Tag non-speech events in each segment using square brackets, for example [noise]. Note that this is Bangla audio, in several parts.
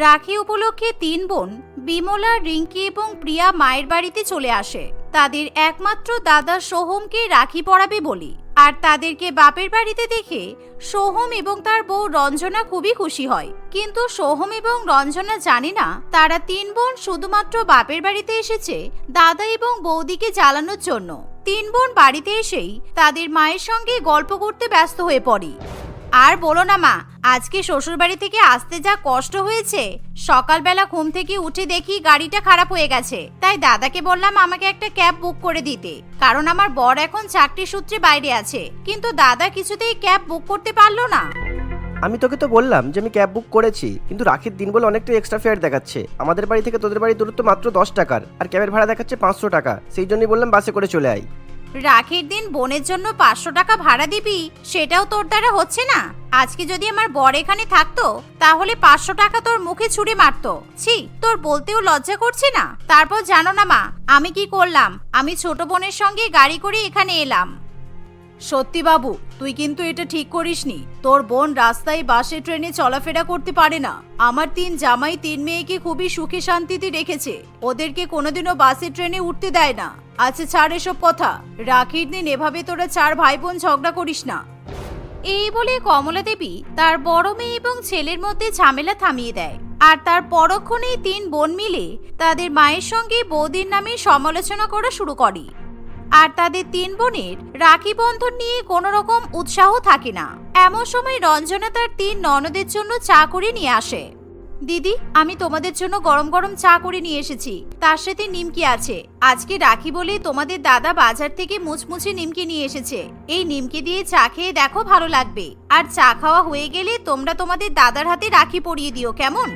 রাখি উপলক্ষে তিন বোন, বিমলা, রিঙ্কি এবং প্রিয়া মায়ের বাড়িতে চলে আসে। তাদের একমাত্র দাদা সোহমকে রাখি পরাবে বলি। আর তাদেরকে বাপের বাড়িতে দেখে সোহম এবং তার বউ রঞ্জনা খুবই খুশি হয়। কিন্তু সোহম এবং রঞ্জনা জানে না, তারা তিন বোন শুধুমাত্র বাপের বাড়িতে এসেছে দাদা এবং বৌদিকে জ্বালানোর জন্য। তিন বোন বাড়িতে এসেই তাদের মায়ের সঙ্গে গল্প করতে ব্যস্ত হয়ে পড়ে। আর বলো না মা, আজকে শ্বশুর বাড়ি থেকে আসতে যা কষ্ট হয়েছে, সকালবেলা ঘুম থেকে উঠে দেখি গাড়িটা খারাপ হয়ে গেছে। তাই দাদাকে বললাম আমাকে একটা ক্যাব বুক করে দিতে, কারণ আমার বর এখন চাকরি সূত্রে বাইরে আছে, কিন্তু দাদা কিছুতেই ক্যাব বুক করতে পারল না। আমি তোকে তো বললাম যে আমি ক্যাব বুক করেছি, কিন্তু রাখির দিন বলে অনেকটা এক্সট্রা ফেয়ার দেখাচ্ছে। আমাদের বাড়ি থেকে তোদের বাড়ির দূরত্ব মাত্র দশ টাকার, আর ক্যাবের ভাড়া দেখাচ্ছে পাঁচশো টাকা, সেই জন্যই বললাম বাসে করে চলে আয়। রাখির দিন বোনের জন্য পাঁচশো টাকা ভাড়া দিবি? সেটাও তোর দ্বারা হচ্ছে না। আজকে যদি আমার বর এখানে থাকতো, তাহলে পাঁচশো টাকা তোর মুখে ছুড়ে মারতো। ছি, তোর বলতেও লজ্জা করছে না। তারপর জানো না মা, আমি কি করলাম? আমি ছোট বোনের সঙ্গে গাড়ি করে এখানে এলাম। সত্যি বাবু, তুই কিন্তু এটা ঠিক করিসনি। তোর বোন রাস্তায় বাসে, ট্রেনে চলাফেরা করতে পারে না। আমার তিন জামাই, তিন মেয়েকে খুবই সুখে শান্তিতে রেখেছে। ওদেরকে কোনোদিনও বাসে, ট্রেনে উঠতে দেয় না। আচ্ছা ছাড় এসব কথা। রাখির দিন এভাবে তোরা চার ভাই বোন ঝগড়া করিস না। এই বলে কমলা দেবী তার বড় মেয়ে এবং ছেলের মধ্যে ঝামেলা থামিয়ে দেয়। আর তার পরক্ষণেই তিন বোন মিলে তাদের মায়ের সঙ্গে বৌদির নামে সমালোচনা করা শুরু করে। আর তাদের তিন বোনের রাখি বন্ধন নিয়ে কোনো রকম উৎসাহ থাকে না। এমন সময় রঞ্জনা তার তিন ননদের জন্য চা করে নিয়ে আসে। দিদি, আমি তোমাদের জন্য গরম গরম চা করে নিয়ে এসেছি। তার সাথে নিমকি আছে। আজকে রাখি বলে তোমাদের দাদা বাজার থেকে মুচমুচে নিমকি নিয়ে এসেছে। এই নিমকি দিয়ে চা খেয়ে দেখো ভালো লাগবে। আর চা খাওয়া হয়ে গেলে তোমরা তোমাদের দাদার হাতে রাখি পরিয়ে দিও, কেমন?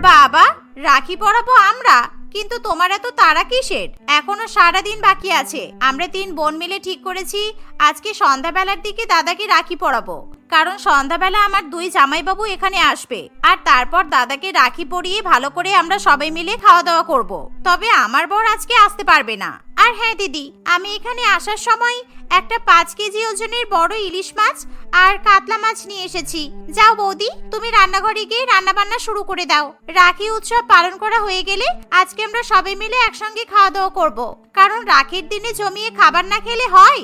বাবা, রাখি পরাবো আমরা? কিন্তু তোমার এত তারা কিসের? এখনও সারা দিন বাকি আছে। আমরা তিন বোন মিলে ঠিক করেছি, আজকে সন্ধ্যাবেলার দিকে দাদাকে রাখি পরাবো। কারণ সন্ধ্যাবেলা আমার দুই জামাইবাবু এখানে আসবে। আর তারপর দাদাকে রাখি পরিয়ে ভালো করে আমরা সবাই মিলে খাওয়া দাওয়া করব। তবে আমার বর আজকে আসতে পারবে না। আর হ্যাঁ দিদি, আমি এখানে আসার সময় একটা পাঁচ কেজি ওজনের বড় ইলিশ মাছ আর কাতলা মাছ নিয়ে এসেছি। যাও বৌদি, তুমি রান্নাঘরে গিয়ে রান্না বান্না শুরু করে দাও। রাখি উৎসব পালন করা হয়ে গেলে আজকে আমরা সবাই মিলে একসঙ্গে খাওয়া দাওয়া করব। কারণ রাখির দিনে জমিয়ে খাবার না খেলে হয়।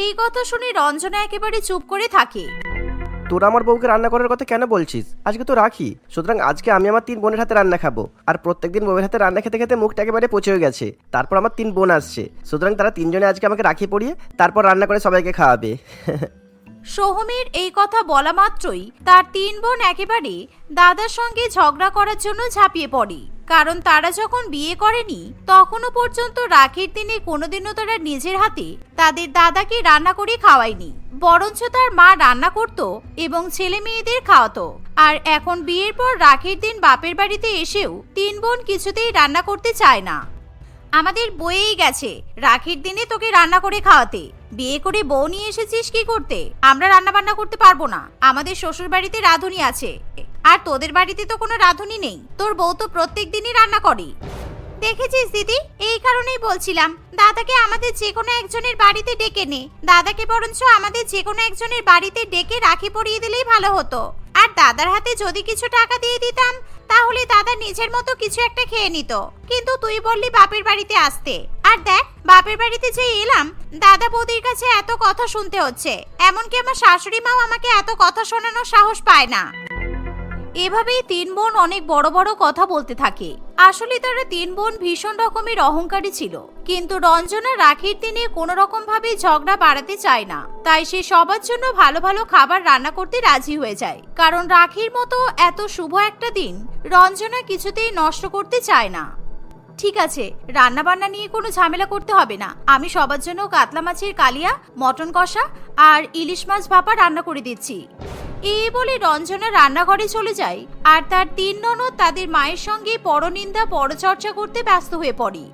এই কথা শুনে রঞ্জনা একেবারে চুপ করে থাকে। তোরা আমার বউকে রান্না করার কথা কেন বলছিস? আজকে তো রাখি। সুতরাং আজকে আমি আমার তিন বোনের হাতে রান্না খাব। আর প্রত্যেকদিন বউয়ের হাতে রান্না খেতে খেতে মুখটা একেবারে পচে গেছে। তারপর আমার তিন বোন আসছে। সুতরাং তারা তিনজনে আজকে আমাকে রাখি পরিয়ে তারপর রান্না করে সবাইকে খাওয়াবে। সোহমের এই কথা বলা মাত্রই তার তিন বোন একেবারে দাদার সঙ্গে ঝগড়া করার জন্য ঝাঁপিয়ে পড়ে। কারণ তারা যখন বিয়ে করেনি, তখনও পর্যন্ত রাখির দিনে কোনোদিনও তারা নিজের হাতে তাদের দাদাকে রান্না করে খাওয়ায়নি। বরঞ্চ তার মা রান্না করত এবং ছেলে মেয়েদের খাওয়াতো। আর এখন বিয়ের পর রাখির দিন বাপের বাড়িতে এসেও তিন বোন কিছুতেই রান্না করতে চায় না। আমাদের বয়েই গেছে, রাখির দিনে তোকে রান্না করে খাওয়াতে। বিয়ে করে বউ নিয়ে এসেছিস কি করতে? আমরা রান্না বান্না করতে পারব না। আমাদের শ্বশুর বাড়িতে রাঁধুনি আছে। আর তোদের বাড়িতে তো কোনো রাঁধুনি নেই। তোর বউ তো প্রত্যেক দিনই রান্না করে। দেখেছিস দিদি? এই কারণেই বলছিলাম, দাদাকে আমাদের যে কোনো একজনের বাড়িতে ডেকে নে। দাদাকে বরঞ্চ আমাদের যে কোনো একজনের বাড়িতে ডেকে রাখি পরিয়ে দিলেই ভালো হতো। আর দাদার হাতে যদি কিছু টাকা দিয়ে দিতাম, তাহলে দাদা নিজের মতো কিছু একটা খেয়ে নিত। কিন্তু তুই বললি বাপের বাড়িতে আসতে। আর দেখ, বাপের বাড়িতে যে এলাম, দাদা বৌদির কাছে এত কথা শুনতে হচ্ছে। এমনকি আমার শাশুড়ি মাও আমাকে এত কথা শোনানোর সাহস পায় না। এভাবেই তিন বোন অনেক বড় বড় কথা বলতে থাকে। আসলে তারা তিন বোন ভীষণ রকমের অহংকারী ছিল। কিন্তু রঞ্জনা রাখির দিনে কোনো রকম ভাবে ঝগড়া বাড়াতে চায় না। তাই সে সবার জন্য ভালো ভালো খাবার রান্না করতে রাজি হয়ে যায়। কারণ রাখির মতো এত শুভ একটা দিন রঞ্জনা কিছুতেই নষ্ট করতে চায় না। ঠিক আছে রান্না বান্না নিয়ে কোনো ঝামেলা করতে হবে না। আমি সবার জন্য কাতলা মাছের কালিয়া, মটন কষা আর ইলিশ মাছ ভাপা রান্না করে দিচ্ছি। এই বলে রঞ্জনা রান্নাঘরে চলে যায়। আর তার তিন ননদ তাদের মায়ের সঙ্গে পরনিন্দা পরচর্চা করতে ব্যস্ত হয়ে পড়ে।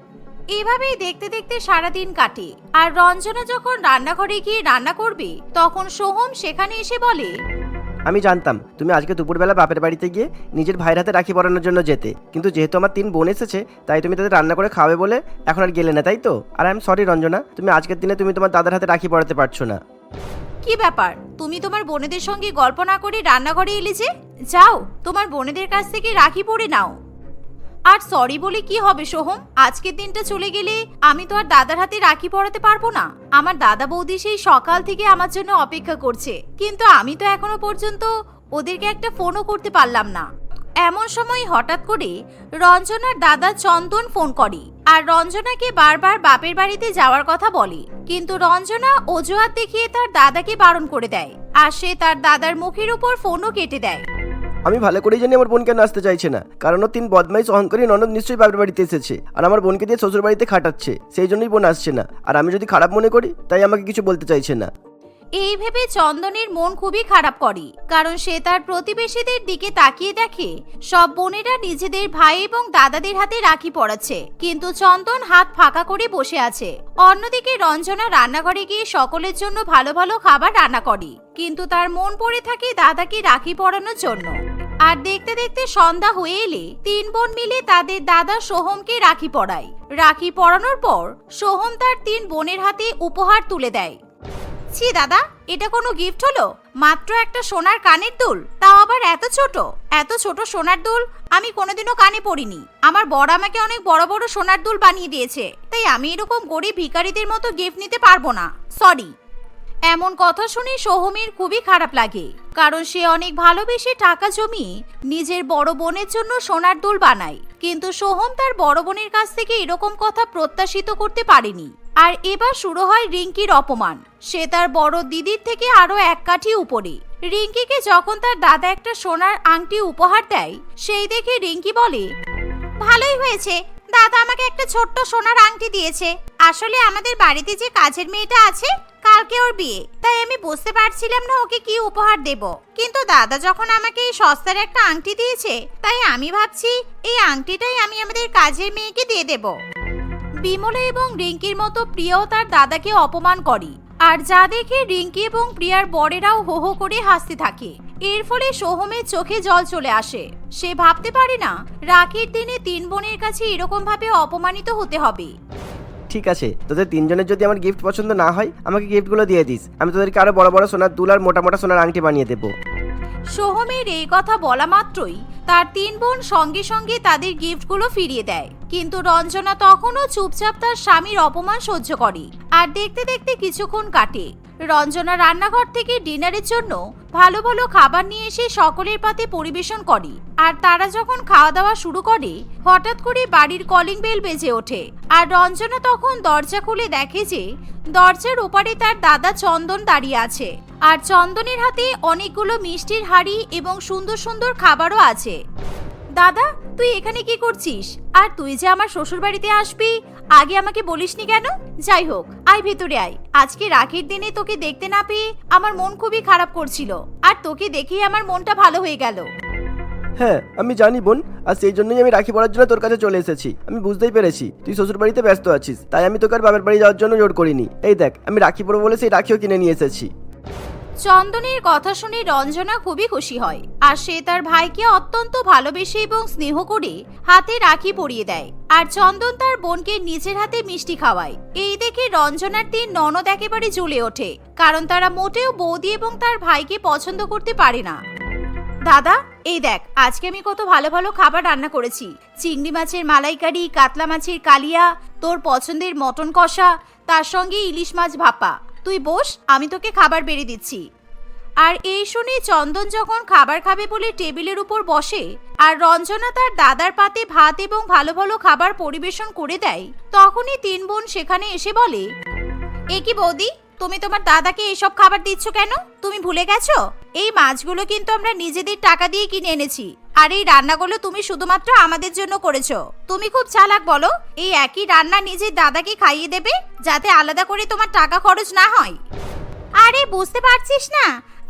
এভাবেই দেখতে দেখতে সারাদিন কাটে। আর রঞ্জনা যখন রান্নাঘরে গিয়ে রান্না করবে, তখন সোহম সেখানে এসে বলে, আমি জানতাম, তুমি আজকে দুপুরবেলা বাপের বাড়িতে গিয়ে নিজের ভাইয়ের হাতে রাখি পরানোর জন্য যেতে। কিন্তু যেহেতু আমার তিন বোন এসেছে, তাই তুমি তাদের রান্না করে খাওয়াবে বলে এখন আর গেলে না, তাই তো? আর আই এম সরি রঞ্জনা, তুমি আজকের দিনে তুমি তোমার দাদার হাতে রাখি পরাতে পারছ না। কি ব্যাপার? তুমি তোমার বোনেদের সঙ্গে গল্প না করে রান্নাঘরে এলে যে? যাও, তোমার বোনেদের কাছ থেকে রাখি পরে নাও। আর সরি বলে কি হবে সোহম? আজকের দিনটা চলে গেলে আমি তো আর দাদার হাতে রাখি পড়াতে পারব না। আমার দাদা বৌদি সেই সকাল থেকে আমার জন্য অপেক্ষা করছে। কিন্তু আমি তো এখনও পর্যন্ত ওদেরকে একটা ফোনও করতে পারলাম না। এমন সময় হঠাৎ করে রঞ্জনার দাদা চন্দন ফোন করে আর রঞ্জনাকে বারবার বাপের বাড়িতে যাওয়ার কথা বলে। কিন্তু রঞ্জনা অজুহাত দেখিয়ে তার দাদাকে বারণ করে দেয় আর সে তার দাদার মুখের উপর ফোনও কেটে দেয়। আমি ভালো করেই জানি আমার বোন কেন আসতে চাইছে না, কারণ ও তিন বদমাইশ অহংকারী ননদ নিশ্চয়ই বাপের বাড়িতে এসেছে আর আমার বোনকে দিয়ে শ্বশুর বাড়িতে খাটাচ্ছে, সেই জন্যই বোন আসছে না। আর আমি যদি খারাপ মনে করি, তাই আমাকে কিছু বলতে চাইছে না। এই ভেবে চন্দনের মন খুবই খারাপ করে, কারণ সে তার প্রতিবেশীদের দিকে তাকিয়ে দেখে, সব বোনেরা নিজেদের ভাই এবং দাদাদের হাতে রাখি পড়াচ্ছে কিন্তু চন্দন হাত ফাঁকা করে বসে আছে। অন্যদিকে রঞ্জনা রান্নাঘরে গিয়ে সকলের জন্য ভালো ভালো খাবার রান্না করে, কিন্তু তার মন পড়ে থাকে দাদাকে রাখি পরানোর জন্য। আর দেখতে দেখতে সন্ধ্যা হয়ে এলে তিন বোন মিলে তাদের দাদা সোহমকে রাখি পরায়। রাখি পরানোর পর সোহম তার তিন বোনের হাতে উপহার তুলে দেয়। ছি দাদা, এটা কোনো গিফট হলো? মাত্র একটা সোনার কানের দুল, তাও আবার এত ছোট। এত ছোট সোনার দুল, আমি কোনোদিনও কানে পড়িনি। আমার বড় আমাকে অনেক বড় বড় সোনার দুল বানিয়ে দিয়েছে, তাই আমি এরকম গরিব ভিখারিদের মতো গিফট নিতে পারব না। সরি এমন কথা শুনে সোহমের খুবই খারাপ লাগে, কারণ সে অনেক ভালোবেসে টাকা জমিয়ে নিজের বড় বোনের জন্য সোনার দুল বানায়। কিন্তু সোহম তার বড় বোনের কাছ থেকে এরকম কথা প্রত্যাশিত করতে পারেনি। আর এবার শুরু হয় রিঙ্কির অপমান। সে তার বড় দিদির থেকে আরও এক কাঠি উপরে। রিঙ্কিকে যখন তার দাদা একটা সোনার আংটি উপহার দেয়, সেই দেখে রিঙ্কি বলে, ভালোই হয়েছে। দাদা আমাকে একটা ছোট্ট সোনার আংটি দিয়েছে। আসলে আমাদের বাড়িতে যে কাজের মেয়েটা আছে, কালকে ওর বিয়ে। তাই আমি বুঝতে পারছিলাম না ওকে কি উপহার দেব। কিন্তু দাদা যখন আমাকে এই সস্তার একটা আংটি দিয়েছে, তাই আমি ভাবছি, এই আংটিটাই আমি আমাদের কাজের মেয়েকে দিয়ে দেব। বিমলা এবং রিঙ্কির মতো প্রিয়াও তার দাদাকে অপমান করে। আর যা দেখে রিঙ্কি এবং প্রিয়ার বরেরাও হো হো করে হাসতে থাকে। এর ফলে সোহমের চোখে জল চলে আসে। সে ভাবতে পারে না রাখির দিনে তিন বোনের কাছে এরকম ভাবে অপমানিত হতে হবে। ঠিক আছে তোদের তিনজনের যদি আমার গিফট পছন্দ না হয় আমাকে গিফটগুলো দিয়ে দিস। আমি তোদেরকে আরও বড় বড় সোনার দুল আর মোটা মোটা সোনার আংটি বানিয়ে দেবো। সোহমের এই কথা বলা মাত্রই তার তিন বোন সঙ্গে সঙ্গে তাদের গিফটগুলো ফিরিয়ে দেয়। কিন্তু রঞ্জনা তখনও চুপচাপ তার স্বামীর অপমান সহ্য করে। আর দেখতে দেখতে কিছুক্ষণ কাটে। রঞ্জনা রান্নাঘর থেকে ডিনারের জন্য ভালো ভালো খাবার নিয়ে এসে সকলের পাতে পরিবেশন করে। আর তারা যখন খাওয়া দাওয়া শুরু করে, হঠাৎ করে বাড়ির কলিং বেল বেজে ওঠে। আর রঞ্জনা তখন দরজা খুলে দেখে যে, দরজার ওপারে তার দাদা চন্দন দাঁড়িয়ে আছে। আর চন্দনের হাতে অনেকগুলো মিষ্টির হাড়ি এবং সুন্দর সুন্দর খাবারও আছে। দাদা, তুই এখানে কি করছিস? আর তুই যে আমার শ্বশুর বাড়িতে আসবি, আগে আমাকে বলিসনি কেন? যাই হোক, আয় ভেতরে আয়। আজকে রাখির দিনে তোকে দেখতে না পেয়ে আমার মন খুবই খারাপ করছিল। আর তোকে দেখেই আমার মনটা ভালো হয়ে গেল। হ্যাঁ আমি জানি বোন, আর সেই জন্যই আমি রাখি পড়ার জন্য তোর কাছে চলে এসেছি। আমি বুঝতেই পেরেছি, তুই শ্বশুর বাড়িতে ব্যস্ত আছিস, তাই আমি তোকে আর বাবার বাড়ি যাওয়ার জন্য জোর করিনি। এই দেখ, আমি রাখি পড়ব বলে সেই রাখিও কিনে নিয়ে এসেছি। চন্দনের কথা শুনে রঞ্জনা খুবই খুশি হয়। আর সে তার ভাইকে অত্যন্ত ভালোবেসে এবং স্নেহ করে হাতে রাখি পরিয়ে দেয়। আর চন্দন তার বোনকে নিজের হাতে মিষ্টি খাওয়ায়। এই দেখে রঞ্জনার তিন ননদ একেবারে জ্বলে ওঠে, কারণ তারা মোটেও বৌদি এবং তার ভাইকে পছন্দ করতে পারে না। দাদা, এই দেখ, আজকে আমি কত ভালো ভালো খাবার রান্না করেছি। চিংড়ি মাছের মালাইকারি, কাতলা মাছের কালিয়া, তোর পছন্দের মটন কষা, তার সঙ্গে ইলিশ মাছ ভাপা। তুই বস, আমি তোকে খাবার বেড়ে দিচ্ছি। আর এই শুনে চন্দন যখন খাবার খাবে বলে টেবিলের উপর বসে, আর রঞ্জনা তার দাদার পাতে ভাত এবং ভালো ভালো খাবার পরিবেশন করে দেয়, তখনই তিন বোন সেখানে এসে বলে, এ কি বৌদি, তুমি তোমার দাদাকে এইসব খাবার দিচ্ছ কেন? তুমি ভুলে গেছো? এই মাছগুলো কিন্তু আমরা নিজেদের টাকা দিয়ে কিনে এনেছি। আর এই রান্নাগুলো তুমি শুধুমাত্র আমাদের জন্য করেছ। তুমি খুব চালাক বলো। এই একই রান্না নিজের দাদাকে খাইয়ে দেবে, যাতে আলাদা করে তোমার টাকা খরচ না হয়। আরে, বুঝতে পারছিস না?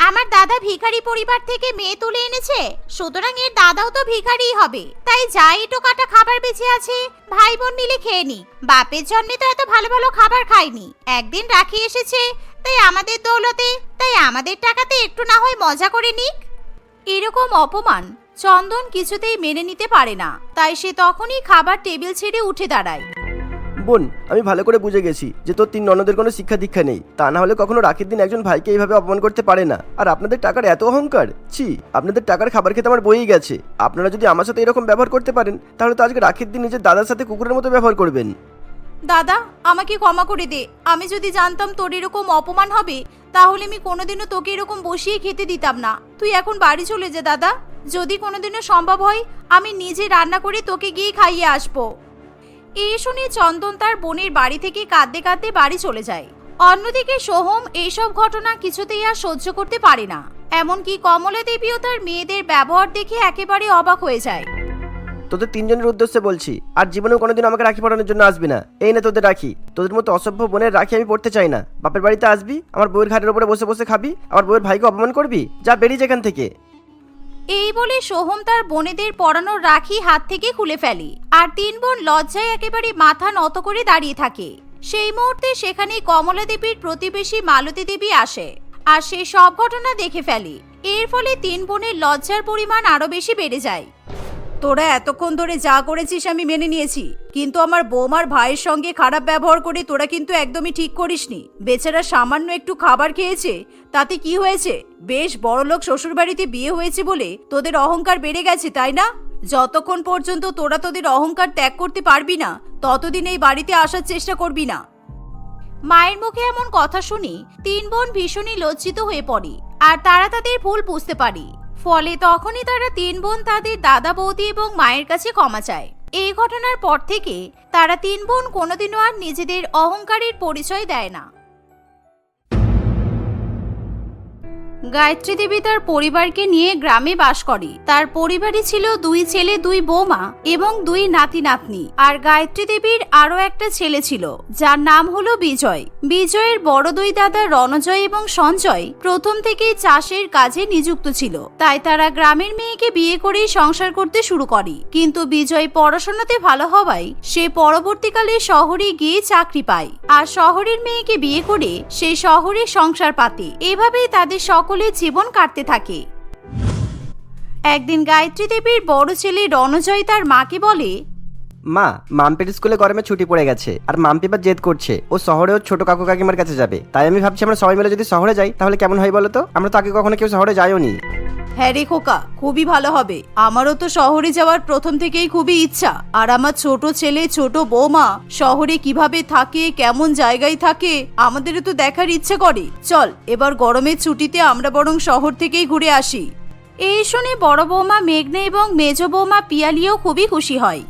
আমার দাদা ভিখারি পরিবার থেকে মেয়ে তুলে এনেছে। সুতরাং এর দাদাও তো ভিখারিই হবে। তাই যা এটো কাটা খাবার বেঁচে আছে ভাই বোন মিলে খেয়ে নি। বাপের জন্মে তো এত ভালো ভালো খাবার খাইনি। একদিন রাখি এসেছে, তাই আমাদের দৌলতে, তাই আমাদের টাকাতে একটু না হয় মজা করে নিক। এরকম অপমান চন্দন কিছুতেই মেনে নিতে পারে না। তাই সে তখনই খাবার টেবিল ছেড়ে উঠে দাঁড়ায়। বোন আমি ভালো করে বুঝে গেছি যে তোর তিন ননদের কোনো শিক্ষা দীক্ষা নেই। তা না হলে কখনো রাখির দিন একজন ভাইকে এইভাবে অপমান করতে পারে না। আর আপনাদের টাকার এত অহংকার? ছি আপনাদের টাকার খাবার খেতে আমার বইই গেছে। আপনারা যদি আমার সাথে এরকম ব্যবহার করতে পারেন তাহলে তো আজকে রাখির দিন নিজের দাদার সাথে কুকুরের মতো ব্যবহার করবেন। দাদা আমাকে ক্ষমা করে দে। আমি যদি জানতাম তোর এরকম অপমান হবে তাহলে আমি কোনোদিনও তোকে এরকম বসিয়ে খেতে দিতাম না। তুই এখন বাড়ি চলে যা দাদা। যদি কোনোদিনও সম্ভব হয়, আমি নিজে রান্না করে তোকে গিয়ে খাইয়ে আসব। এই শুনে চন্দন তার বোনের বাড়ি থেকে কাঁদতে কাঁদতে বাড়ি চলে যায়। অন্যদিকে সোহম এইসব ঘটনা কিছুতেই আর সহ্য করতে পারে না। এমনকি কমলা দেবীও তার মেয়েদের ব্যবহার দেখে একেবারে অবাক হয়ে যায়। তোদের তিনজনের উদ্দেশ্যে বলছি, আর জীবনেও কোনোদিন আমাকে রাখি পড়ানোর জন্য আসবি না। এই না তোদের রাখি। তোদের মতো অসভ্য বোনের রাখি আমি পড়তে চাই না। বাপের বাড়িতে আসবি, আমার বউয়ের ঘাটের উপরে বসে বসে খাবি, আমার বউয়ের ভাইকে অপমান করবি, যা বেরিয়ে যেখান থেকে। এই বলে সোহম তার বোনেদের পরানোর রাখি হাত থেকে খুলে ফেলে। আর তিন বোন লজ্জায় একেবারে মাথা নত করে দাঁড়িয়ে থাকে। সেই মুহূর্তে সেখানে কমলা দেবীর প্রতিবেশী মালতী দেবী আসে আর সে সব ঘটনা দেখে ফেলে। এর ফলে তিন বোনের লজ্জার পরিমাণ আরও বেশি বেড়ে যায়। তোরা এতক্ষণ ধরে যা করেছিস আমি মেনে নিয়েছি। কিন্তু আমার বৌমার ভাইয়ের সঙ্গে খারাপ ব্যবহার করে তোরা কিন্তু একদমই ঠিক করিসনি। বেচারা সামান্য একটু খাবার খেয়েছে, তাতে কি হয়েছে? বেশ বড়লোক শ্বশুরবাড়িতে বিয়ে হয়েছে বলে তোদের অহংকার বেড়ে গেছে, তাই না? যতক্ষণ পর্যন্ত তোরা তোদের অহংকার ত্যাগ করতে পারবি না, ততদিন এই বাড়িতে আসার চেষ্টা করবি না। মায়ের মুখে এমন কথা শুনি তিন বোন ভীষণই লজ্জিত হয়ে পড়ে, আর তারা তাদের ভুল বুঝতে পারে। ফলে তখনই তারা তিন বোন তাদের দাদা বৌদি এবং মায়ের কাছে ক্ষমা চায়। এই ঘটনার পর থেকে তারা তিন বোন কোনোদিনও আর নিজেদের অহংকারের পরিচয় দেয় না। গায়ত্রী দেবী তার পরিবারকে নিয়ে গ্রামে বাস করে। তার পরিবারে ছিল দুই ছেলে, দুই বৌমা এবং দুই নাতি নাতনি। আর গায়ত্রী দেবীর আরও একটা ছেলে ছিল, যার নাম হলো বিজয়। বিজয়ের বড় দুই দাদা রণজয় এবং সঞ্জয় প্রথম থেকেই চাষের কাজে নিযুক্ত ছিল। তাই তারা গ্রামের মেয়েকে বিয়ে করেই সংসার করতে শুরু করে। কিন্তু বিজয় পড়াশোনাতে ভালো হওয়ায় সে পরবর্তীকালে শহরে গিয়ে চাকরি পায়। আর শহরের মেয়েকে বিয়ে করে সে শহরে সংসার পাতে। এভাবেই তাদের সকলের জীবন কাটতে থাকে। একদিন গায়ত্রী দেবীর বড় ছেলে রণজয় তার মাকে বলে, মা মাম্পির স্কুলে গরমে ছুটি পড়ে গেছে আর মাম্পি বা জেদ করছে। ও শহরে ওর ছোট কাকু কাকিমার কাছে যাবে। তাই আমি ভাবছি আমরা সবাই মিলে যদি শহরে যাই, তাহলে কেমন হয় বলো তো? আমরা তো আগে কখনো কেউ শহরে যাইও নি হ্যাঁ রে খোকা, খুবই ভালো হবে। আমারও তো শহরে যাওয়ার প্রথম থেকেই খুবই ইচ্ছা। আর আমার ছোট ছেলে, ছোট বৌমা, শহরে কীভাবে থাকে, কেমন জায়গায় থাকে, আমাদেরও তো দেখার ইচ্ছে করে। চল, এবার গরমের ছুটিতে আমরা বরং শহর থেকেই ঘুরে আসি। এই শুনে বড় বৌমা মেঘনা এবং মেজ বৌমা পিয়ালিও খুবই খুশি হয়।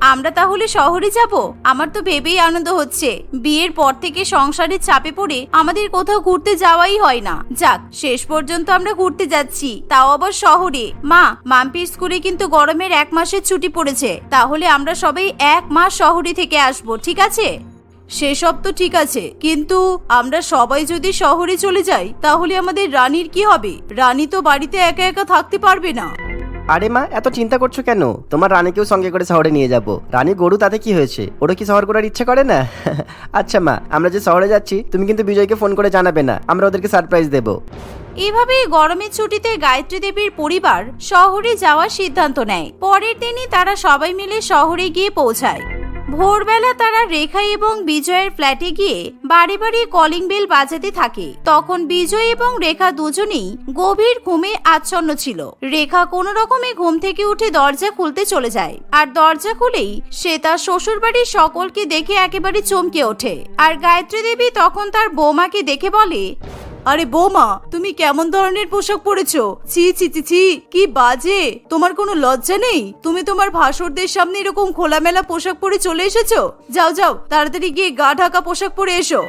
আমরা তাহলে শহরে যাব? আমার তো ভেবেই আনন্দ হচ্ছে। বিয়ের পর থেকে সংসারের চাপে পড়ে আমাদের কোথাও ঘুরতে যাওয়াই হয় না। যাক, শেষ পর্যন্ত আমরা ঘুরতে যাচ্ছি। তাও আবার শহরে। মা মাম্পির স্কুলে কিন্তু গরমের এক মাসের ছুটি পড়েছে। তাহলে আমরা সবাই এক মাস শহরে থেকে আসব, ঠিক আছে? সেসব তো ঠিক আছে। কিন্তু আমরা সবাই যদি শহরে চলে যাই, তাহলে আমাদের রানীর কি হবে? রানী তো বাড়িতে একা একা থাকতে পারবে না। আরে মা, এত চিন্তা করছ কেন? তোমার রানীকেও সঙ্গে করে শহরে নিয়ে যাব। রানী গরু, তাতে কি হয়েছে? ওরা কি শহর করার ইচ্ছা করে না? [laughs] আচ্ছা মা, আমরা যে শহরে যাচ্ছি, তুমি কিন্তু বিজয়কে ফোন করে জানাবে না। আমরা ওদেরকে সারপ্রাইজ দেবো। এভাবে গরমের ছুটিতে গায়ত্রী দেবীর পরিবার শহরে যাওয়ার সিদ্ধান্ত নেয়। পরের দিনই তারা সবাই মিলে শহরে গিয়ে পৌঁছায়। ভোরবেলা তারা রেখা এবং বিজয়ের ফ্ল্যাটে গিয়ে বাড়ি বাড়ি কলিং বেল বাজাতে থাকে। তখন বিজয় এবং রেখা দুজনেই গভীর ঘুমে আচ্ছন্ন ছিল। রেখা কোনো রকমে ঘুম থেকে উঠে দরজা খুলতে চলে যায়। আর দরজা খুলেই সে তার শ্বশুর বাড়ির সকলকে দেখে একেবারে চমকে ওঠে। আর গায়ত্রী দেবী তখন তার বৌমাকে দেখে বলে আরে বৌমা, তুমি কেমন ধরনের পোশাক পরেছো? ছি ছি ছি কি বাজে? তোমার কোনো লজ্জা নেই? তুমি তোমার ভাসুরদের সামনে এরকম খোলামেলা পোশাক পরে চলে এসেছ? যাও যাও, তাড়াতাড়ি গিয়ে গা ঢাকা পোশাক পরে এসো।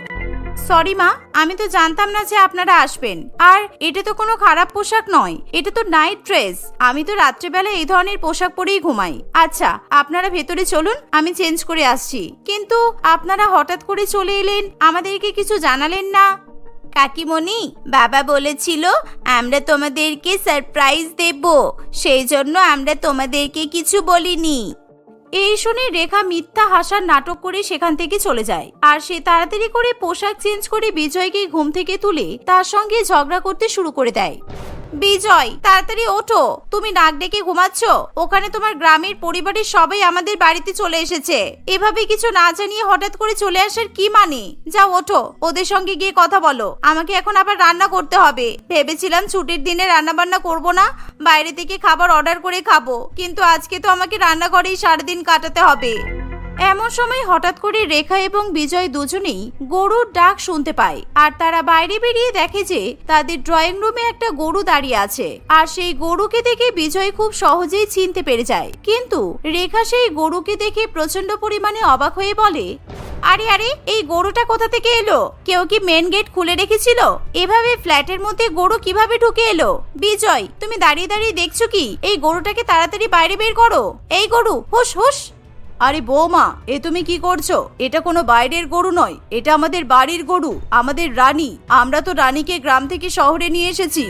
সরি মা, আমি তো জানতাম না যে আপনারা আসবেন। আর এটা তো কোনো খারাপ পোশাক নয়, এটা তো নাইট ড্রেস আমি তো রাত্রেবেলা এই ধরনের পোশাক পরেই ঘুমাই। আচ্ছা আপনারা ভেতরে চলুন, আমি চেঞ্জ করে আসছি। কিন্তু আপনারা হঠাৎ করে চলে এলেন, আমাদেরকে কিছু জানালেন না। কাকিমণি, বাবা বলেছিল আমরা তোমাদেরকে সারপ্রাইজ দেব, সেই জন্য আমরা তোমাদেরকে কিছু বলিনি। এই শুনে রেখা মিথ্যা হাসার নাটক করে সেখান থেকে চলে যায়। আর সে তাড়াতাড়ি করে পোশাক চেঞ্জ করে বিজয়কে ঘুম থেকে তুলে তার সঙ্গে ঝগড়া করতে শুরু করে দেয়। বিজয়, তাড়াতাড়ি ওঠো। তুমি নাক ডেকে ঘুমাচ্ছ? ওখানে তোমার গ্রামের পরিবারের সবাই আমাদের বাড়িতে চলে এসেছে। এভাবে কিছু না জানিয়ে হঠাৎ করে চলে আসার কি মানে? যাও, ওঠো। ওদের সঙ্গে গিয়ে কথা বলো। আমাকে এখন আবার রান্না করতে হবে। ভেবেছিলাম ছুটির দিনে রান্না বান্না করব না। বাইরে থেকে খাবার অর্ডার করে খাব। কিন্তু আজকে তো আমাকে রান্নাঘরেই সারাদিন কাটাতে হবে। এমন সময় হঠাৎ করে রেখা এবং বিজয় দুজনেই গরুর ডাক শুনতে পায়। আর তারা বাইরে বেরিয়ে দেখে যে তাদের ড্রয়িং রুমে একটা গরু দাঁড়িয়ে আছে। আর সেই গরুকে দেখে বিজয় খুব সহজেই চিনতে পেরে যায়। কিন্তু রেখা সেই গরুকে দেখে প্রচণ্ড পরিমাণে অবাক হয়ে বলে, আরে আরে, এই গরুটা কোথা থেকে এলো? কেউ কি মেন গেট খুলে রেখেছিল? এভাবে ফ্ল্যাটের মধ্যে গরু কীভাবে ঢুকে এলো? বিজয়, তুমি দাঁড়িয়ে দাঁড়িয়ে দেখছ কি? এই গরুটাকে তাড়াতাড়ি বাইরে বের করো। এই গরু হুস হুস আরে বৌমা, এ তুমি কি করছ? এটা কোনো বাইরের গরু নয়, এটা আমাদের বাড়ির গরু, আমাদের রানী। আমরা তো রানীকে গ্রাম থেকে শহরে নিয়ে এসেছি।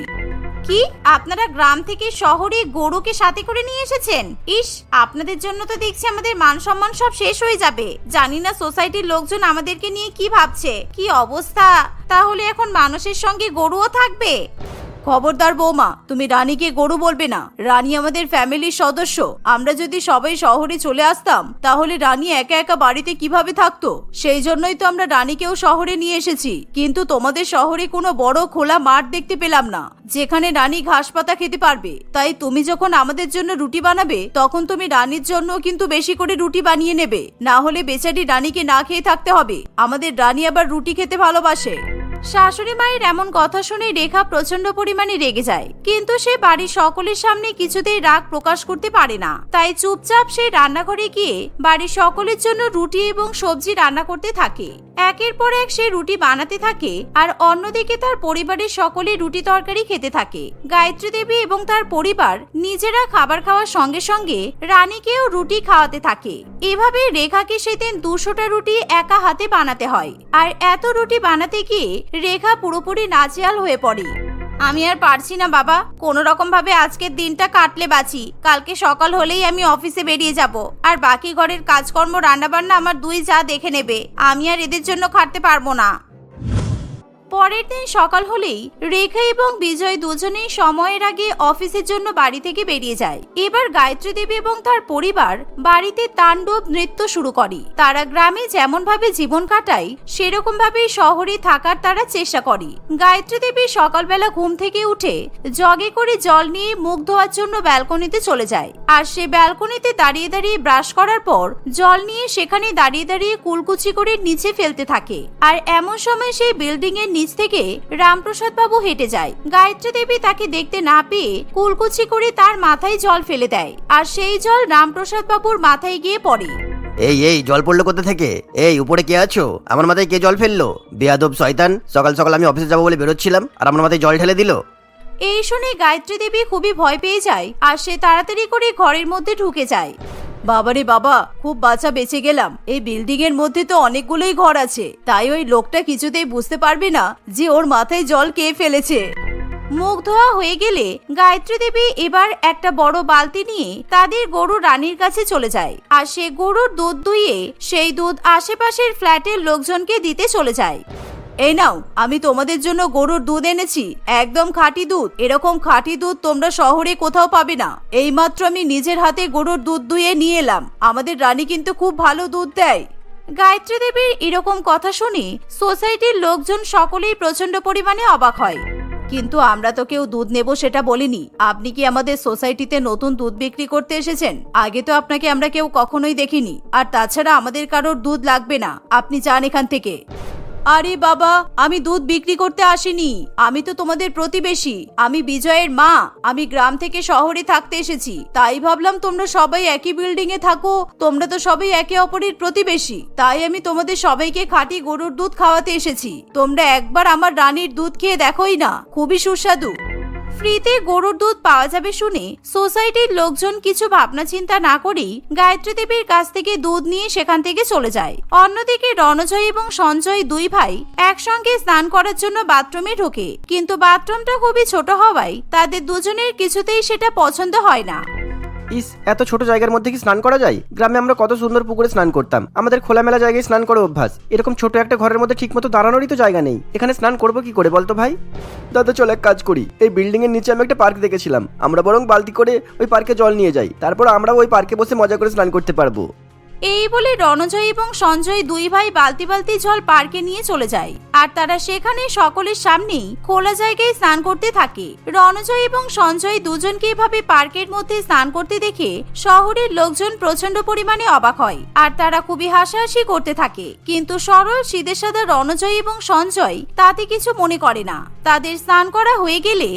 কি? আপনারা গ্রাম থেকে শহরে গরুকে সাথে করে নিয়ে এসেছেন? ইস, আপনাদের জন্য তো দেখছি আমাদের মান সম্মান সব শেষ হয়ে যাবে। জানি না সোসাইটির লোকজন আমাদেরকে নিয়ে কি ভাবছে, কি অবস্থা? তাহলে এখন মানুষের সঙ্গে গরুও থাকবে? খবরদার বৌমা, তুমি রানীকে গরু বলবে না। রানী আমাদের ফ্যামিলির সদস্য। আমরা যদি সবাই শহরে চলে আসতাম, তাহলে রানী একা একা বাড়িতে কীভাবে থাকতো? সেই জন্যই তো আমরা রানীকেও শহরে নিয়ে এসেছি। কিন্তু তোমাদের শহরে কোনো বড় খোলা মাঠ দেখতে পেলাম না, যেখানে রানী ঘাস পাতা খেতে পারবে। তাই তুমি যখন আমাদের জন্য রুটি বানাবে, তখন তুমি রানীর জন্য কিন্তু বেশি করে রুটি বানিয়ে নেবে। না হলে বেচারি রানীকে না খেয়ে থাকতে হবে। আমাদের রানী আবার রুটি খেতে ভালোবাসে। শাশুড়ি মায়ের এমন কথা শুনে রেখা প্রচণ্ড পরিমাণে রেগে যায়। কিন্তু সে বাড়ির সকলের সামনে কিছুতেই রাগ প্রকাশ করতে পারে না। তাই চুপচাপ সে রান্নাঘরে গিয়ে বাড়ির সকলের জন্য রুটি এবং সবজি রান্না করতে থাকে। একের পর এক সে রুটি বানাতে থাকে আর অন্যদিকে তার পরিবারের সকলে রুটি তরকারি খেতে থাকে। গায়ত্রী দেবী এবং তার পরিবার নিজেরা খাবার খাওয়ার সঙ্গে সঙ্গে রানীকেও রুটি খাওয়াতে থাকে। এভাবে রেখাকে সেদিন দুশোটা রুটি একা হাতে বানাতে হয়। আর এত রুটি বানাতে গিয়ে রেখা পুরোপুরি নাচিয়াল হয়ে পড়ে। আমি আর পারছি না, বাবা। কোন রকম ভাবে আজকের দিনটা কাটলে বাঁচি। কালকে সকাল হলেই আমি অফিসে বেরিয়ে যাব। আর বাকি ঘরের কাজকর্ম, রান্নাবান্না আমার দুই যা দেখে নেবে। আমি আর এদের জন্য খাটতে পারব না। পরের দিন সকাল হলেই রেখা এবং বিজয় দুজনেই সময়ের আগে অফিসের জন্য বাড়ি থেকে বেরিয়ে যায়। এবার গায়ত্রী দেবী এবং তার পরিবার বাড়িতে তাণ্ডব নৃত্য শুরু করে। তারা গ্রামে যেমন ভাবে জীবন কাটায় সেরকম ভাবেই শহরে থাকার তারা চেষ্টা করে। গায়ত্রী দেবী সকালবেলা ঘুম থেকে উঠে জগে করে জল নিয়ে মুখ ধোয়ার জন্য ব্যালকনিতে চলে যায়। আর সে ব্যালকনিতে দাঁড়িয়ে দাঁড়িয়ে ব্রাশ করার পর জল নিয়ে সেখানে দাঁড়িয়ে দাঁড়িয়ে কুলকুচি করে নিচে ফেলতে থাকে। আর এমন সময় সেই বিল্ডিং এর নিচ থেকে রামপ্রসাদ বাবু হেঁটে যায়। গায়ত্রী দেবী তাকে দেখতে না পেয়ে কুলকুচি করে তার মাথায় জল ফেলে দেয়। আর সেই জল রামপ্রসাদ বাবুর মাথায় গিয়ে পড়ে। এই এই জল পড়ল কোথা থেকে? এই উপরে কে আছো? আমার মাথায় কে জল ফেলল? বেয়াদব শয়তান সকাল সকাল আমি অফিসে যাব বলে বেরোচ্ছিলাম আর আমার মাথায় জল ঢেলে দিল। এই শুনে গায়ত্রী দেবী খুবই ভয় পেয়ে যায় আর সে তাড়াতাড়ি করে ঘরের মধ্যে ঢুকে যায়। বাবারে বাবা, খুব বাঁচা বেঁচে গেলাম। এই বিল্ডিং এর মধ্যে তো অনেকগুলোই ঘর আছে। তাই ওই লোকটা কিছুতেই বুঝতে পারবে না যে ওর মাথায় জল কে ফেলেছে। মুখ ধোয়া হয়ে গেলে গায়ত্রী দেবী এবার একটা বড় বালতি নিয়ে তাদের গরু রানীর কাছে চলে যায়। আর সে গরুর দুধ দুইয়ে সেই দুধ আশেপাশের ফ্ল্যাটের লোকজনকে দিতে চলে যায়। এই নাও, আমি তোমাদের জন্য গরুর দুধ এনেছি, একদম খাঁটি দুধ। এরকম খাঁটি দুধ তোমরা শহরে কোথাও পাবে না। এইমাত্র আমি নিজের হাতে গরুর দুধ দুয়ে নিয়ে এলাম। আমাদের রানী কিন্তু খুব ভালো দুধ দেয়। গায়ত্রী দেবীর এরকম কথা শুনে সোসাইটির লোকজন সকলেই প্রচণ্ড পরিমাণে অবাক হয়। কিন্তু আমরা তো কেউ দুধ নেব সেটা বলিনি। আপনি কি আমাদের সোসাইটিতে নতুন দুধ বিক্রি করতে এসেছেন? আগে তো আপনাকে আমরা কেউ কখনোই দেখিনি। আর তাছাড়া আমাদের কারোর দুধ লাগবে না। আপনি যান এখান থেকে। আরে বাবা, আমি দুধ বিক্রি করতে আসিনি। আমি তো তোমাদের প্রতিবেশী। আমি বিজয়ের মা। আমি গ্রাম থেকে শহরে থাকতে এসেছি। তাই ভাবলাম তোমরা সবাই একই বিল্ডিং এ থাকো। তোমরা তো সবাই একে অপরের প্রতিবেশী। তাই আমি তোমাদের সবাইকে খাঁটি গরুর দুধ খাওয়াতে এসেছি। তোমরা একবার আমার রানীর দুধ খেয়ে দেখোই না। খুবই সুস্বাদু। ফ্রিতে গরুর দুধ পাওয়া যাবে শুনে সোসাইটির লোকজন কিছু ভাবনা চিন্তা না করেই গায়ত্রী দেবীর কাছ থেকে দুধ নিয়ে সেখান থেকে চলে যায়। অন্যদিকে রণজয় এবং সঞ্জয় দুই ভাই একসঙ্গে স্নান করার জন্য বাথরুমে ঢোকে। কিন্তু বাথরুমটা খুবই ছোট হওয়ায় তাদের দুজনের কিছুতেই সেটা পছন্দ হয় না। ইস, এত ছোট জায়গার মধ্যে কি স্নান করা যায়? গ্রামে আমরা কত সুন্দর পুকুরে স্নান করতাম। আমাদের খোলামেলা জায়গায় স্নান করে অভ্যাস। এরকম ছোট একটা ঘরের মধ্যে ঠিকমতো দাঁড়ানোরই তো জায়গা নেই। এখানে স্নান করব কি করে বলতো ভাই? দাদা, চলে এক কাজ করি। এই বিল্ডিং এর নিচে আমি একটা পার্ক দেখেছিলাম। আমরা বরং বালতি করে ওই পার্কে জল নিয়ে যাই। তারপর আমরা ওই পার্কে বসে মজা করে স্নান করতে পারব। এই বলে রণজয় এবং সঞ্জয় দুই ভাই বালতি বালতি জল পার্কে নিয়ে চলে যায়। আর তারা সেখানে সকলের সামনেই খোলা জায়গায় স্নান করতে থাকে। রণজয় এবং সঞ্জয় দুজনকে এভাবে পার্কের মধ্যে স্নান করতে দেখে শহরের লোকজন প্রচণ্ড পরিমাণে অবাক হয়। আর তারা খুবই হাসাহাসি করতে থাকে। কিন্তু সরল সিদে সাদা রণজয় এবং সঞ্জয় তাতে কিছু মনে করে না। তাদের স্নান করা হয়ে গেলে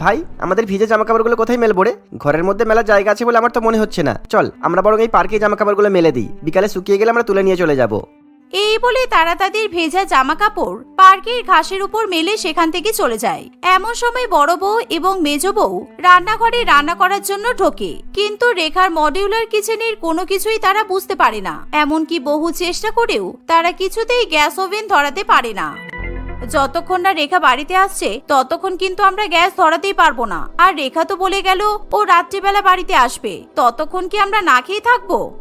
ভাই, আমাদের ভিজে জামা কাপড়গুলো কোথায় মেলবো রে? ঘরের মধ্যে মেলা জায়গা আছে বলে আমার তো মনে হচ্ছে না। চল, আমরা বরং এই পার্কে জামা কাপড়গুলো মেলে দিই। বিকালে শুকিয়ে গেলে আমরা তুলে নিয়ে চলে যাব। এই বলে তারা তাদের ভেজা জামা কাপড় পার্কের ঘাসের উপর মেলে সেখান থেকে চলে যায়। এমন সময় বড় বউ এবং মেজ বউ রান্নাঘরে রান্না করার জন্য ঢোকে। কিন্তু রেখার মডিউলার কিচেনের কোনো কিছুই তারা বুঝতে পারে না। এমনকি বহু চেষ্টা করেও তারা কিছুতেই গ্যাস ওভেন ধরাতে পারে না। যতক্ষণ না রেখা বাড়িতে আসছে, ততক্ষণ কিন্তু আমরা গ্যাস ধরাতেই পারব না। আর রেখা তো বলে গেল, ও রাত্রিবেলা বাড়িতে আসবে। ততক্ষণ কি আমরা না খেয়ে থাকব?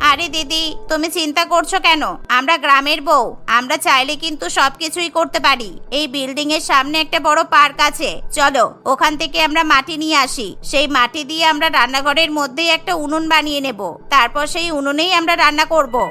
আরে দিদি, তুমি চিন্তা করছ কেন? আমরা গ্রামের বউ। আমরা চাইলে কিন্তু সবকিছুই করতে পারি। এই বিল্ডিং এর সামনে একটা বড় পার্ক আছে। চলো, ওখান থেকে আমরা মাটি নিয়ে আসি। সেই মাটি দিয়ে আমরা রান্নাঘরের মধ্যেই একটা উনুন বানিয়ে নেব। তারপর সেই উনুনেই আমরা রান্না করব।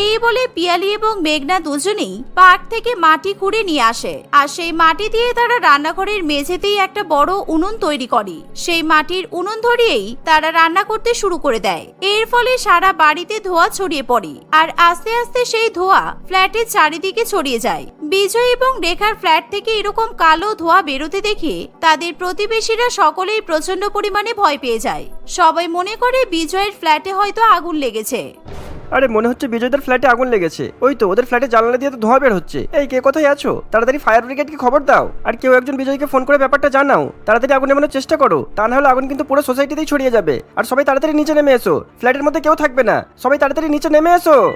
এই বলে পিয়ালি এবং মেঘনা দুজনেই পার্ক থেকে মাটি কুড়ে নিয়ে আসে। আর সেই মাটি দিয়ে তারা রান্নাঘরের মেঝেতেই একটা বড় উনুন তৈরি করে। সেই মাটির উনুন ধরিয়েই তারা রান্না করতে শুরু করে দেয়। এর ফলে সারা বাড়িতে ধোঁয়া ছড়িয়ে পড়ে। আর আস্তে আস্তে সেই ধোঁয়া ফ্ল্যাটের চারিদিকে ছড়িয়ে যায়। বিজয় এবং রেখার ফ্ল্যাট থেকে এরকম কালো ধোঁয়া বেরোতে দেখে তাদের প্রতিবেশীরা সকলেই প্রচণ্ড পরিমাণে ভয় পেয়ে যায়। সবাই মনে করে বিজয়ের ফ্ল্যাটে হয়তো আগুন লেগেছে। আরে মনে হচ্ছে বিজয়দের ফ্ল্যাটে আগুন লেগেছে। ওই তো, ওদের ফ্ল্যাটে জানালা দিয়ে তো ধোঁয়া বের হচ্ছে। এই, কে কোথায় আছো? তাড়াতাড়ি ফায়ার ব্রিগেডকে খবর দাও। আর কেউ একজন বিজয়কে ফোন করে ব্যাপারটা জানাও। তাড়াতাড়ি আগুন নেমানোর চেষ্টা করো। তা না হলে আগুন কিন্তু পুরো সোসাইটিতেই ছড়িয়ে যাবে। আর সবাই তাড়াতাড়ি নিচে নেমে এসো। ফ্ল্যাটের মধ্যে কেউ থাকবে না। সবাই তাড়াতাড়ি নিচে নেমে এসো।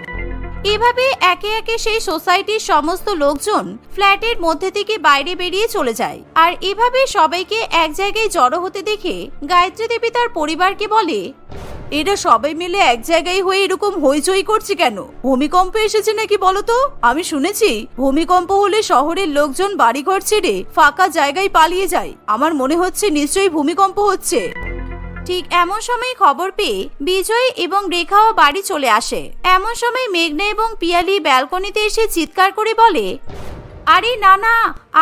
এভাবে একে একে সেই সোসাইটির সমস্ত লোকজন ফ্ল্যাটের মধ্যে থেকে বাইরে বেরিয়ে চলে যায়। আর এভাবে সবাইকে এক জায়গায় জড়ো হতে দেখে গায়ত্রী দেবী তার পরিবারকে বলে এরা সবাই মিলে এক জায়গায় হয়ে এরকম হইচই করছে কেন? ভূমিকম্প এসেছে নাকি বলো তো আমি শুনেছি, ভূমিকম্প হলে শহরের লোকজন বাড়িঘর ছেড়ে ফাঁকা জায়গায় পালিয়ে যায়। আমার মনে হচ্ছে নিশ্চয়ই ভূমিকম্প হচ্ছে। ঠিক এমন সময় খবর পেয়ে বিজয় এবং রেখাও বাড়ি চলে আসে। এমন সময় মেঘনা এবং পিয়ালি ব্যালকনিতে এসে চিৎকার করে বলে আরে না না,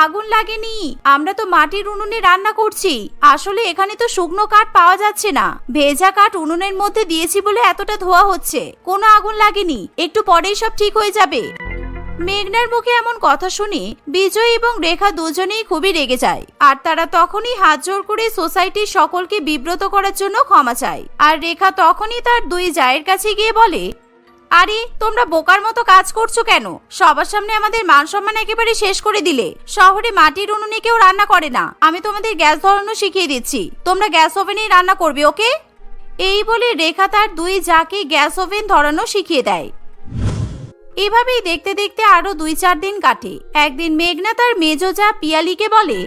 আগুন লাগেনি। আমরা তো মাটির উনুনে রান্না করছি। আসলে এখানে তো শুকনো কাঠ পাওয়া যাচ্ছে না। ভেজা কাঠ উনুনের মধ্যে দিয়েছি বলে এতটা ধোয়া হচ্ছে। কোনো আগুন লাগেনি। একটু পরেই সব ঠিক হয়ে যাবে। মেঘনার মুখে এমন কথা শুনে বিজয় এবং রেখা দুজনেই খুবই রেগে যায়। আর তারা তখনই হাত জোর করে সোসাইটির সকলকে বিব্রত করার জন্য ক্ষমা চায়। আর রেখা তখনই তার দুই জায়ের কাছে গিয়ে বলে আরে, তোমরা বোকার মতো কাজ করছ কেন? সবার সামনে আমাদের মান সম্মান একেবারে শেষ করে দিলে। শহরে মাটির উনুনে কেউ রান্না করে না। আমি তোমাদের গ্যাস ধরানো শিখিয়ে দিচ্ছি। তোমরা গ্যাস ওভেনেই রান্না করবে, ওকে? এই বলে রেখা তার দুই জাকে গ্যাস ওভেন ধরানো শিখিয়ে দেয়। এভাবেই দেখতে দেখতে আরও দুই চার দিন কাটে। একদিন মেঘনা তার মেজো যা পিয়ালিকে বলে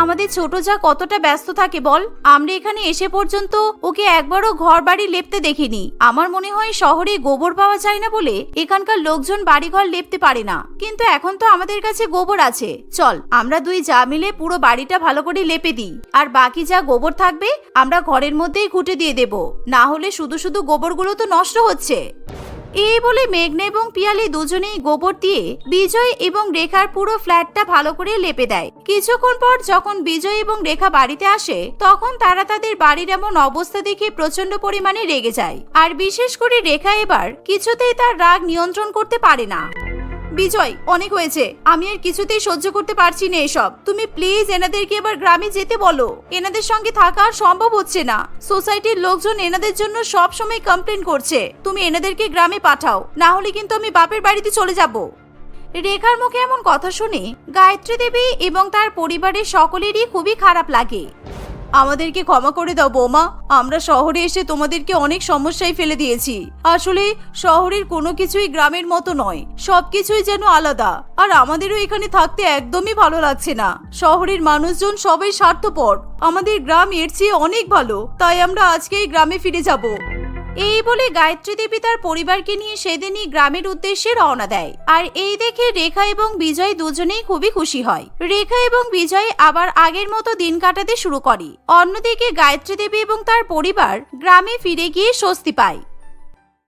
আমাদের ছোট যা কতটা ব্যস্ত থাকে বল। আমরা এখানে এসে পর্যন্ত ওকে একবারও ঘর বাড়ি লেপতে দেখিনি। আমার মনে হয় শহরে গোবর পাওয়া যায় না বলে এখানকার লোকজন বাড়িঘর লেপতে পারে না। কিন্তু এখন তো আমাদের কাছে গোবর আছে। চল, আমরা দুই যা মিলে পুরো বাড়িটা ভালো করে লেপে দিই। আর বাকি যা গোবর থাকবে, আমরা ঘরের মধ্যেই ঘুটে দিয়ে দেব। না হলে শুধু শুধু গোবরগুলো তো নষ্ট হচ্ছে। এই বলে মেঘনা এবং পিয়ালি দুজনেই গোবর দিয়ে বিজয় এবং রেখার পুরো ফ্ল্যাটটা ভালো করে লেপে দেয়। কিছুক্ষণ পর যখন বিজয় এবং রেখা বাড়িতে আসে, তখন তারা তাদের বাড়ির এমন অবস্থা দেখে প্রচণ্ড পরিমাণে রেগে যায়। আর বিশেষ করে রেখা এবার কিছুতেই তার রাগ নিয়ন্ত্রণ করতে পারে না। বিজয়, অনেক হয়েছে। আমি আর কিছুতেই সহ্য করতে পারছি না এসব। তুমি প্লিজ এনাদেরকে এবার গ্রামে যেতে বলো। এনাদের সঙ্গে থাকা আর সম্ভব হচ্ছে না। সোসাইটির লোকজন এনাদের জন্য সব সময় কমপ্লেন করছে। তুমি এনাদেরকে গ্রামে পাঠাও, না হলে কিন্তু আমি বাপের বাড়িতে চলে যাব। রেখার মুখে এমন কথা শুনে গায়ত্রী দেবী এবং তার পরিবারের সকলেরই খুবই খারাপ লাগে। আমাদেরকে ক্ষমা করে দাও, বৌমা। আমরা শহরে এসে তোমাদেরকে অনেক সমস্যায় ফেলে দিয়েছি। আসলে শহরের কোনো কিছুই গ্রামের মতো নয়। সবকিছুই যেন আলাদা। আর আমাদেরও এখানে থাকতে একদমই ভালো লাগছে না। শহরের মানুষজন সবাই স্বার্থপর। আমাদের গ্রাম এর চেয়ে অনেক ভালো। তাই আমরা আজকে এই গ্রামে ফিরে যাব। এই বলে গায়ত্রী দেবী তার পরিবারকে নিয়ে সেদিনই গ্রামের উদ্দেশ্যে রওনা দেয়। আর এই দেখে রেখা এবং বিজয় দুজনেই খুবই খুশি হয়। রেখা এবং বিজয় আবার আগের মতো দিন কাটাতে শুরু করে। অন্যদিকে গায়ত্রী দেবী এবং তার পরিবার গ্রামে ফিরে গিয়ে স্বস্তি পায়।